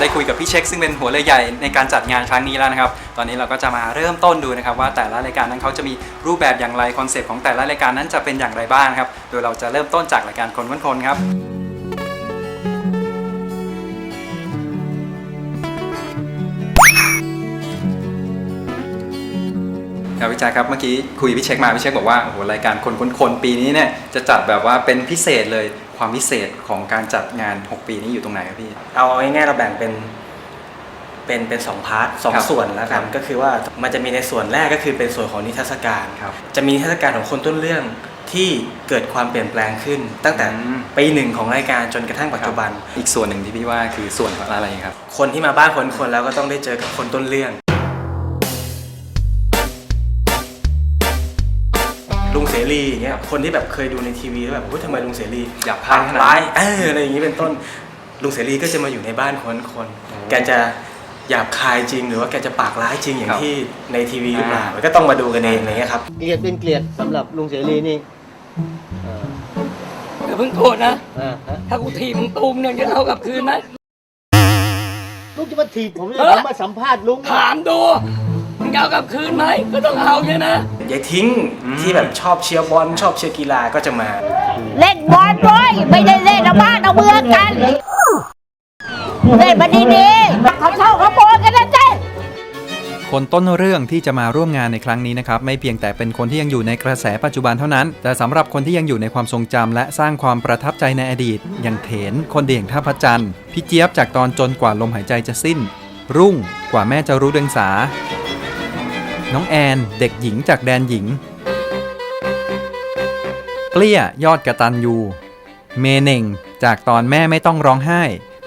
ได้คุยกับพี่เช็คซึ่งเป็นหัวเรือใหญ่ในการจัดงานครั้งนี้แล้วนะครับ ตอนนี้เราก็จะมาเริ่มต้นดูนะครับว่าแต่ละรายการนั้นเขาจะมีรูปแบบอย่างไรคอนเซปต์ของแต่ละรายการนั้นจะเป็นอย่างไรบ้างครับ โดยเราจะเริ่มต้นจากรายการคนคนคนครับ ครับพี่แจ๊คครับเมื่อกี้คุยพี่เช็คมาพี่เช็คบอกว่าโอ้โหรายการคนคนคนปีนี้เนี่ยจะจัดแบบว่าเป็นพิเศษเลย ความพิเศษของการจัดงาน 6 ปีนี้อยู่ตรงไหนครับพี่ เอาง่ายๆเราแบ่งเป็นเป็นเป็นสองพาร์ทสองครับส่วนแล้วกันครับก็คือว่ามันจะมีในส่วนแรกก็คือเป็นส่วนของนิทรรศการครับจะมีนิทรรศการของคนต้นเรื่องที่เกิดความเปลี่ยนแปลงขึ้น ตั้งแต่อืม ปีหนึ่งของรายการจนกระทั่งปัจจุบัน อีกส่วนหนึ่งที่พี่ว่าคือส่วนของอะไรครับ คนที่มาบ้านคนคนแล้วก็ต้องได้เจอกับคนต้นเรื่อง ลุงเสรีอย่างเงี้ยคนที่แบบเคยดูในทีวีแล้วแบบเฮ้ยทำไมลุงเสรีหยาบคายขนาดนั้นร้ายเอออะไรอย่างนี้เป็นต้นลุงเสรีก็จะมาอยู่ในบ้านคนคนแกจะหยาบคายจริง หรือว่าแกจะปากร้ายจริงอย่างครับที่ในทีวีหรือเปล่าอ่ามัมันก็ต้องมาดูกันเองอะไรเงี้ยครับเกลียดเป็นเกลียดสำหรับลุงเสรีนี่เอ่ออย่าเพิ่งโกรธนะอ่าฮะถ้ากูถีบมึงตูมเนี่ยจะเอากลับคืนไหมลุงจะมาถีบผมเนี่ยเออผมมาสัมภาษณ์ลุง ถามดู มึงจะเอากลับคืนไหมก็ต้องเอาใช่ไหมยายทิ้งอืมที่แบบชอบเชียร์บอลชอบเชียร์กีฬาก็จะมา เล่นบอลด้วย ไม่ได้เล่นเอาบ้านเอาเมืองกัน เล่นมาดีๆเขาเช่าเขาโบนกันนะเจ๊คนต้นเรื่องที่จะมาร่วมงานในครั้งนี้นะครับ ไม่เพียงแต่เป็นคนที่ยังอยู่ในกระแสปัจจุบันเท่านั้น แต่สำหรับคนที่ยังอยู่ในความทรงจำและสร้างความประทับใจในอดีต อย่างเถน คนเดียงท่าพระจันทร์พี่เจี๊ยบจากตอนจนกว่าลมหายใจจะสิ้น รุ่งกว่าแม่จะรู้เดียงสา น้องแอน เด็กหญิงจากแดนหญิง เกลี้ยยอดกระตันยู เมเน่งจากตอนแม่ไม่ต้องร้องไห้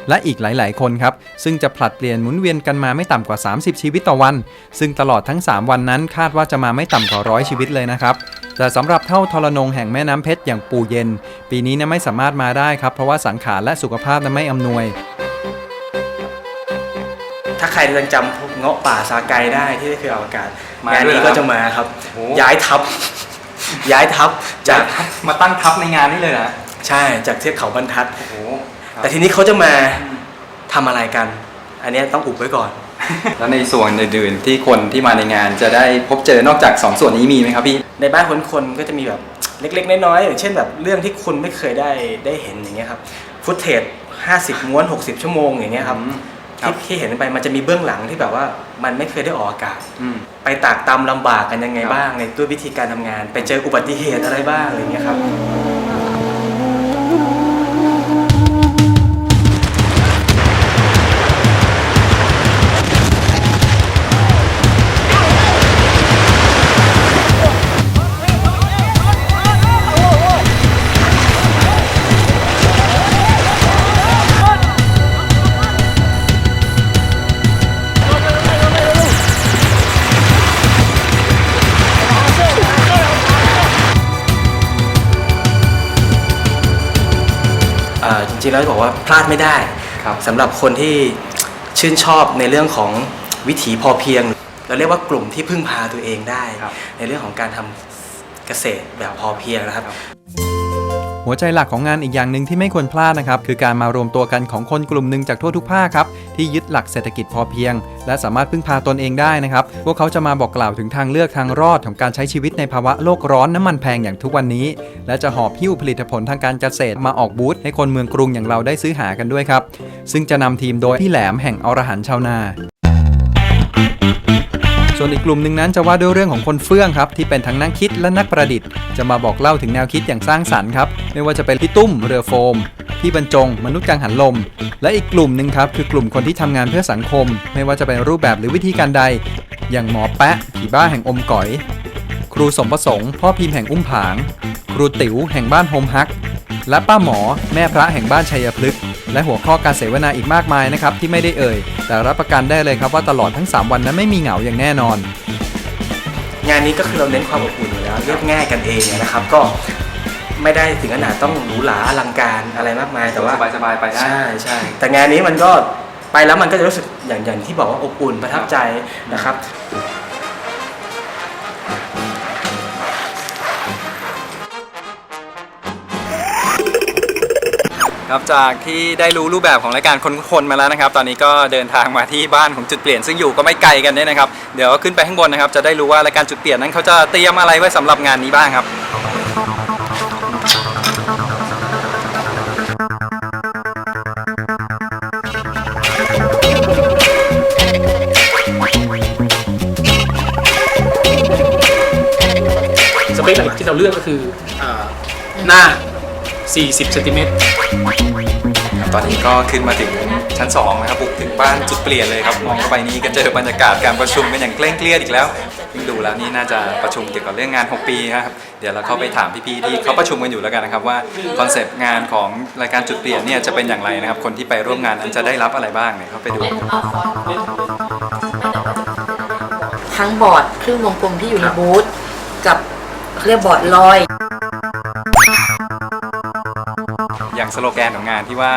และอีกหลาย ๆ คนครับ ซึ่งจะผลัดเปลี่ยนหมุนเวียนกันมาไม่ต่ำกว่า 30 ชีวิตต่อวัน ซึ่งตลอดทั้ง 3 วันนั้นคาดว่าจะมาไม่ต่ำกว่าร้อยชีวิตเลยนะครับแต่สำหรับเท่าทรนงแห่งแม่น้ำเพชรอย่างปู่เย็น ปีนี้นี่ยไม่สามารถมาได้ครับ เพราะว่าสังขารและสุขภาพนั้นไม่อำนวย ถ้าใครยังจำพวกเงาะป่าซาไกได้ที่ได้เคยออกอากาศมางานด้วยนี้เหรอก็จะมาครับ โอ้ ย้ายทัพย้ายทัพจากมาตั้งทัพในงานนี้เลยนะใช่จากเทือกเขาบรรทัด โอ้โหแต่ทีนี้เขาจะมาทำอะไรกัน อันเนี้ยต้องอุบไว้ก่อน แล้วในส่วนอื่นๆที่คนที่มาในงานจะได้พบเจอนอกจาก2ส่วนนี้มีไหมครับพี่ ในบ้านคนคนก็จะมีแบบเล็ก ๆ น้อยๆอย่างเช่นแบบเรื่องที่คุณไม่เคยได้ได้เห็นอย่างเงี้ยครับฟุตเทจ50 ม้วน 60 ชั่วโมงอย่างเงี้ยครับอืมครับ ที่ที่เห็นไปมันจะมีเบื้องหลังที่แบบว่ามันไม่เคยได้ออกอากาศ อืม ไปตากตำลำบากกันยังไงครับบ้างในด้วยวิธีการทำงาน ไปเจออุบัติเหตุอะไรบ้างอะไรเงี้ยครับ ริงๆแล้วจะบอกว่าพลาดไม่ได้ครับสำหรับคนที่ชื่นชอบในเรื่องของวิถีพอเพียง เราเรียกว่ากลุ่มที่พึ่งพาตัวเองได้ ครับ ในเรื่องของการทำเกษตรแบบพอเพียงนะครับ หัวใจหลักของงานอีกอย่างหนึ่งที่ไม่ควรพลาดนะครับ คือการมารวมตัวกันของคนกลุ่มหนึ่งจากทั่วทุกภาคครับ ที่ยึดหลักเศรษฐกิจพอเพียง และสามารถพึ่งพาตนเองได้นะครับ พวกเขาจะมาบอกกล่าวถึงทางเลือกทางรอดของการใช้ชีวิตในภาวะโลกร้อนน้ำมันแพงอย่างทุกวันนี้ และจะหอบหิ้วผลิตผลทางการเกษตรมาออกบูธให้คนเมืองกรุงอย่างเราได้ซื้อหากันด้วยครับ ซึ่งจะนำทีมโดยพี่แหลมแห่งอรหันชาวนา ส่วนอีกกลุ่มหนึ่งนั้นจะว่าด้วยเรื่องของคนเฟื่องครับที่เป็นทั้งนักคิดและนักประดิษฐ์ จะมาบอกเล่าถึงแนวคิดอย่างสร้างสรรค์ครับไม่ว่าจะเป็นพี่ตุ้มเรือโฟมพี่บรรจง มนุษย์กังหันลม และอีกกลุ่มหนึ่งครับคือกลุ่มคนที่ทำงานเพื่อสังคม ไม่ว่าจะเป็นรูปแบบหรือวิธีการใด อย่างหมอแปะผีบ้าแห่งอมก๋อย ครูสมประสงค์ พ่อพิมพ์แห่งอุ้มผาง ครูติ๋วแห่งบ้านโฮมฮัก และป้าหมอแม่พระแห่งบ้านชัยพฤกษ์ และหัวข้อการเสวนาอีกมากมายนะครับที่ไม่ได้เอ่ย แต่รับประกันได้เลยครับว่าตลอดทั้ง 3 วันนั้นไม่มีเหงาอย่างแน่นอน งานนี้ก็คือเราเน้นความอบอุ่นอยู่แล้วเรียบง่ายกันเองนะครับ ก็ไม่ได้ถึงขนาดต้องหรูหราอลังการอะไรมากมายแต่ว่าสบายๆไปได้ ใช่ใช่แต่งานนี้มันก็ไปแล้วมันก็จะรู้สึกอย่างอย่างที่บอกว่าอบอุ่นประทับใจนะครับ ครับจากที่ได้รู้รูปแบบของรายการคนคนมาแล้วนะครับ ตอนนี้ก็เดินทางมาที่บ้านของจุดเปลี่ยน ซึ่งอยู่ก็ไม่ไกลกันเนี่ยนะครับ เดี๋ยวขึ้นไปข้างบนนะครับ จะได้รู้ว่ารายการจุดเปลี่ยนนั้นเขาจะเตรียมอะไรไว้สำหรับงานนี้บ้างครับสเปคหลักที่เราเลือกก็คืออหน้า 40เซนติเมตรตอนนี้ก็ขึ้นมาถึงชั้น2นะครับบุกถึงบ้านจุดเปลี่ยนเลยครับมองเข้าไปนี้ก็เจอบรรยากาศการประชุมกันอย่างเคร่งเครียดอีกแล้วดูแล้วนี่น่าจะประชุมเกี่ยวกับเรื่องงาน 6 ปีนะครับเดี๋ยวเราเข้าไปถามพี่ๆที่เขาประชุมกันอยู่แล้วกันนะครับว่าคอนเซปต์งานของรายการจุดเปลี่ยนเนี่ยจะเป็นอย่างไรนะครับ คนที่ไปร่วมงานนั้นจะได้รับอะไรบ้างเนี่ยเข้าไปดูทั้งบอร์ดครึ่งวงกลมที่อยู่ในบูธกับเขาเรียกบอร์ดลอย อย่างสโลแกนของงานที่ว่า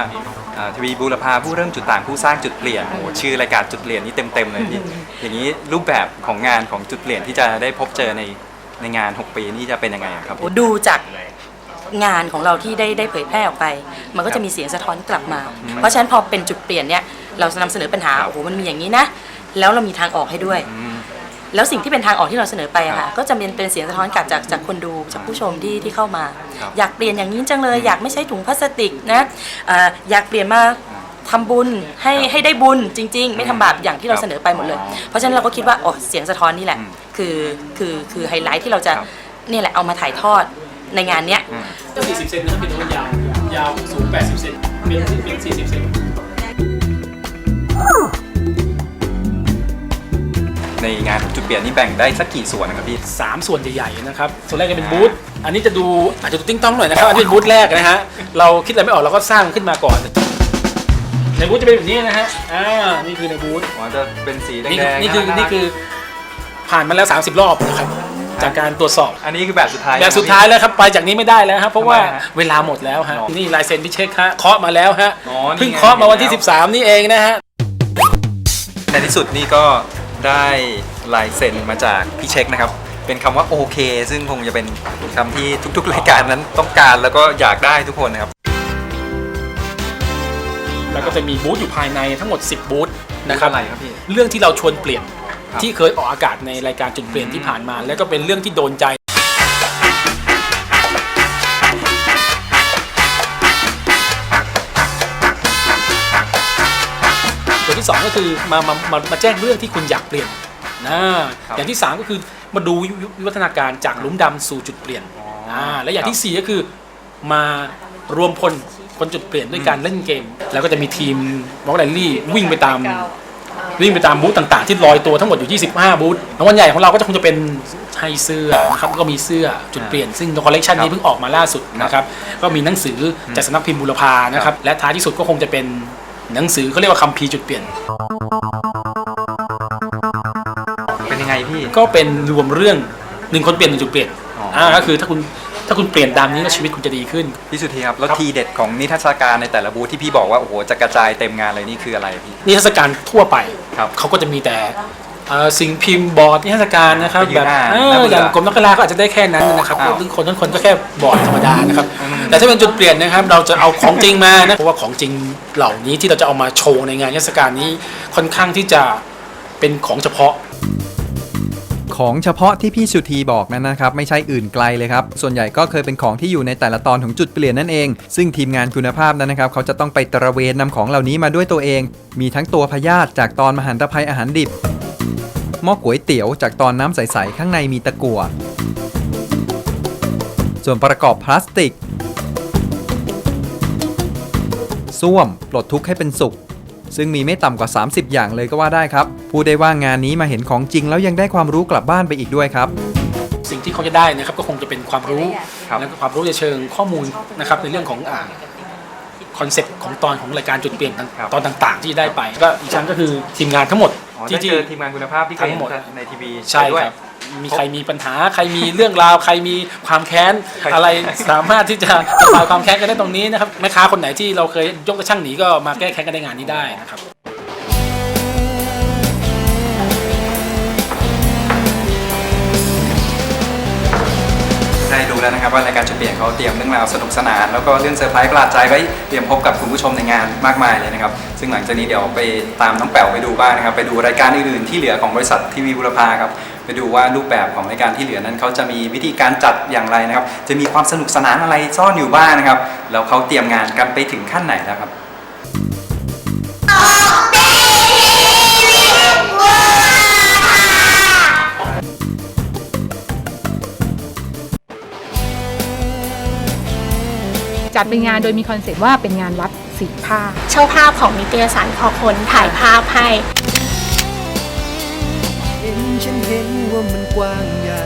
อ่าทวีบูรพาผู้เริ่มจุดต่างผู้สร้างจุดเปลี่ยนโอ้โหชื่อรายการจุดเปลี่ยนนี่เต็มๆเลยพี่อย่างนี้รูปแบบของงานของจุดเปลี่ยนที่จะได้พบเจอในในงาน 6 ปีนี่จะเป็นยังไงอะครับดูจากงานของเราที่ได้ได้เผยแพร่ออกไป มันก็จะมีเสียงสะท้อนกลับมา เพราะฉะนั้นพอเป็นจุดเปลี่ยนเนี่ยเรานำเสนอปัญหาครับโอ้โหมันมีอย่างนี้นะ แล้วเรามีทางออกให้ด้วย อืม แล้วสิ่งที่เป็นทางออกที่เราเสนอไปอะครัค่ะบก็จะเป็นเป็นเสียงสะท้อนกลับจากจากคนดูจากผู้ชมที่ที่เข้ามา ครับอยากเปลี่ยนอย่างนี้จังเลยอยากไม่ใช้ถุงพลาสติกนะเอ่ออยากเปลี่ยนมาทำบุญให้ครับให้ได้บุญจริง ๆ ไม่ทำบาปอย่างที่เราครับเสนอไปหมดเลย เพราะฉะนั้นเราก็คิดว่าโอ้เสียงสะท้อนนี่แหละ อืมคือคือคือไฮไลท์ที่เราจะครับเนี่ยแหละเอามาถ่ายทอดในงานเนี้ย อืม 40เซนนะครับเป็นตัวยาวยาวสูง 80 เซนเป็นเป็น40 เซน ในงานของจุดเปลี่ยนนี่แบ่งได้สักกี่ส่วนนะครับพี่ สามส่วนใหญ่ๆนะครับ ส่วนแรกจะเป็นบูธ อันนี้จะดูอาจจะดูติ้งต้องหน่อยนะครับ อันนี้เป็นบูธแรกนะฮะ เราคิดอะไรไม่ออกเราก็สร้างขึ้นมาก่อน ในบูธจะเป็นแบบนี้นะฮะ อ่า นี่คือในบูธ อ๋อจะเป็นสีแดนี่งๆนี่คือน่ารักนี่คือผ่านมาแล้ว 30 รอบนะครับ จากการตรวจสอบ อันนี้คือแบบสุดท้าย แบบสุดท้ายแล้วครับ ไปจากนี้ไม่ได้แล้วครับ เพราะว่าทำไมฮะเวลาหมดแล้วฮะ หรอนี่ลายเซ็นที่เช็คฮะ เคาะมาแล้วฮะ อ๋อนี่เพิ่งไงเคาะมาวันที่เห็นแล้ว13 นี่เองนะฮะ ในที่สุดนี่ก็ ได้ลายเซ็นมาจากพี่เช็คนะครับ เป็นคำว่าโอเค ซึ่งคงจะเป็นคำที่ทุกๆ รายการนั้นต้องการแล้วก็อยากได้ทุกคนนะครับ แล้วก็จะมีบูธอยู่ภายในทั้งหมด 10 บูธนะครับ อะไรครับพี่ เรื่องที่เราชวนเปลี่ยนครับที่เคยออกอากาศในรายการจุดเปลี่ยนที่ผ่านมา แล้วก็เป็นเรื่องที่โดนใจ ที่2ก็คือมามามามาแจ้งเรื่องที่คุณอยากเปลี่ยนนะครับอย่างที่ 3 ก็คือมาดูวิวิวัฒนาการจากหลุมดำสู่จุดเปลี่ยนอ๋ออ่าและอย่างทีครับสี่ 4 ก็คือมารวมพลคนจุดเปลี่ยนด้วยการเล่นเกม แล้วก็จะมีทีมวอลเลย์ลี่วิ่งไปตามวิ่งไปตามบูธต่างๆ ที่ลอยตัวทั้งหมดอยู่ 25 บูธรางวัลใหญ่ของเราก็จะคงจะเป็นให้เสื้อนะครับแล้วก็มีเสื้อจุดเปลี่ยน ซึ่งคอลเลกชันนี้เพิ่งออกมาล่าสุดนะครับ ก็มีหนังสือจากสำนักพิมพ์บุรพานะครับ และท้ายที่สุดก็คงจะเป็น หนังสือเขาเรียกว่าคัมภีร์จุดเปลี่ยน เป็นยังไงพี่ ก็เป็นรวมเรื่องหนึ่งคนเปลี่ยนหนึ่งจุดเปลี่ยนอ๋ออ่ อ่าก็คือถ้าคุณถ้าคุณเปลี่ยนตามนี้แล้วชีวิตคุณจะดีขึ้น พี่สุธีครับ แล้วครับทีเด็ดของนิทรรศการในแต่ละบูธที่พี่บอกว่า โอ้โห จะกระจายเต็มงานเลยนี่คืออะไรพี่ นิทรรศการทั่วไปครับเขาก็จะมีแต่เอ่อ สิ่งพิมพ์บอร์ดนิทรรศการนะครับไปยืแบนบหน้าเอหน้าอเบื่ออย่างกรมนักกีฬาก็อาจจะได้แค่นั้นนะครับอ้าวทุกคนทุกคนก็แค่บอร์ดธรรมดานะครับอืมแต่ถ้าเป็นจุดเปลี่ยนนะครับเราจะเอาของจริงมานะเพราะว่าของจริงเหล่านี้ที่เราจะเอามาโชว์ในงานนิทรรศการนี้ค่อนข้างที่จะเป็นของเฉพาะ ของเฉพาะที่พี่สุธีบอกนั้นนะครับ ไม่ใช่อื่นไกลเลยครับ ส่วนใหญ่ก็เคยเป็นของที่อยู่ในแต่ละตอนของจุดเปลี่ยนนั่นเอง ซึ่งทีมงานคุณภาพนั้นนะครับ เขาจะต้องไปตระเวนนำของเหล่านี้มาด้วยตัวเอง มีทั้งตัวพยาธิจากตอนมหันตภัยอาหารดิบหม้อก๋วยเตี๋ยวจากตอนน้ำใสๆข้างในมีตะกั่วส่วนประกอบพลาสติกส้วมปลดทุกข์ให้เป็นสุข ซึ่งมีไม่ต่ำกว่า 30 อย่างเลยก็ว่าได้ครับ พูดได้ว่างานนี้มาเห็นของจริงแล้วยังได้ความรู้กลับบ้านไปอีกด้วยครับ สิ่งที่เขาจะได้นะครับก็คงจะเป็นความรู้ครับและก็ความรู้ในเชิงข้อมูลนะครับในเรื่องของอ่าคอนเซ็ปต์ของตอนของรายการจุดเปลี่ยนต่างครับตอนต่างๆ ที่ได้ไป ก็อีกชั้นก็คือทีมงานทั้งหมดที่ที่เจอทีมงานคุณภาพที่เคยทั้งหมดเห็นในทีวีใช่ด้วย ครับ มีใครมีปัญหาใครมีเรื่องราว ใครมีความแค้นใครอะไรสามารถที่จะระบายความแค้นกันได้ตรงนี้นะครับแม่ค้าคนไหนที่เราเคยยกกระช่างหนีก็มาแก้แค้นกันในงานนี้ได้นะครับ ได้ดูแล้วนะครับว่ารายการจุดเปลี่ยนเขาเตรียมเรื่องราวสนุกสนาน แล้วก็เรื่องเซอร์ไพรส์ประหลาดใจไว้เตรียมพบกับคุณผู้ชมในงานมากมายเลยนะครับซึ่งหลังจากนี้เดี๋ยวไปตามน้องแป๋วไปดูบ้างนะครับไปดูรายการอื่นๆที่เหลือของบริษัททีวีบุรพาครับไปดูว่ารูปแบบของรายการที่เหลือนั้นเขาจะมีวิธีการจัดอย่างไรนะครับ จะมีความสนุกสนานอะไรซ่อนอยู่บ้างนะครับแล้วเขาเตรียมงานกันไปถึงขั้นไหนแล้วครับ จัดเป็นงานโดยมีคอนเซ็ปต์ว่าเป็นงานวัดสีผ้าช่าภาพของนิตยสารพอคนถ่ายภาพให้ เห็นฉันเห็นว่ามันกว้างใหญ่